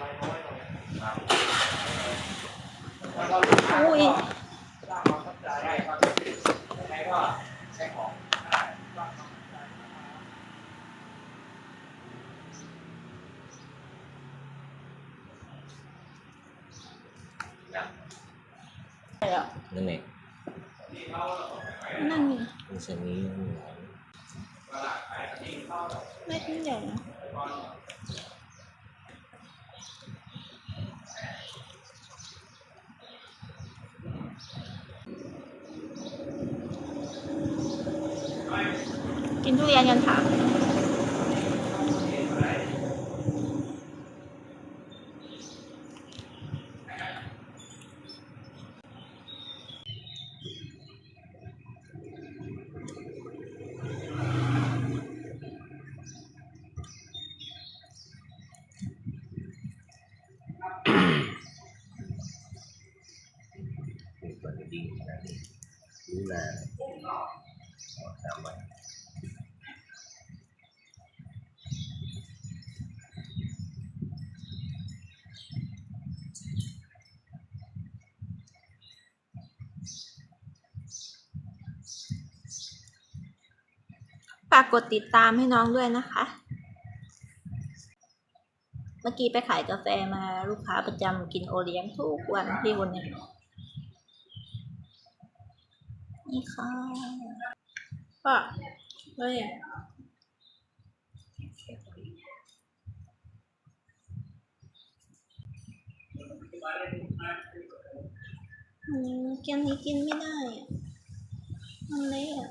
อุ้ยนั่นเองนั่นไงมีเส้นนี้เม็ดนี่ใหญ่นะ กินทุเรียนกันค่ะ มีคนดีขนาดนี้รู้แลสามวัน ฝากกดติดตามให้น้องด้วยนะคะ เมื่อกี้ไปขายกาแฟมาลูกค้าประจำกินโอเลี้ยงทุกวันพี่คนเนี้นี่ค่ะก็เฮ้ยอืมแกมนี้กินไม่ได้อะมันเละอะ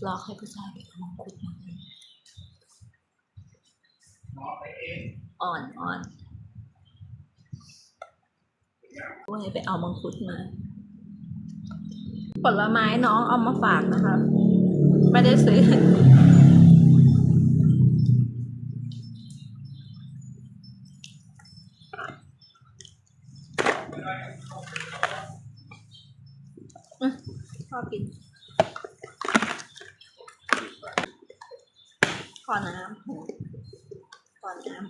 หัวเนี่ยรอให้ผู้ชายไปเอามังคุดมาให้อ่อนอ่อนว่าให้ไปเอามังคุดมา ผลไม้น้องเอามาฝากนะคะ ไม่ได้ซื้ออืมชอบกิน ขอน้ำขอน้ำ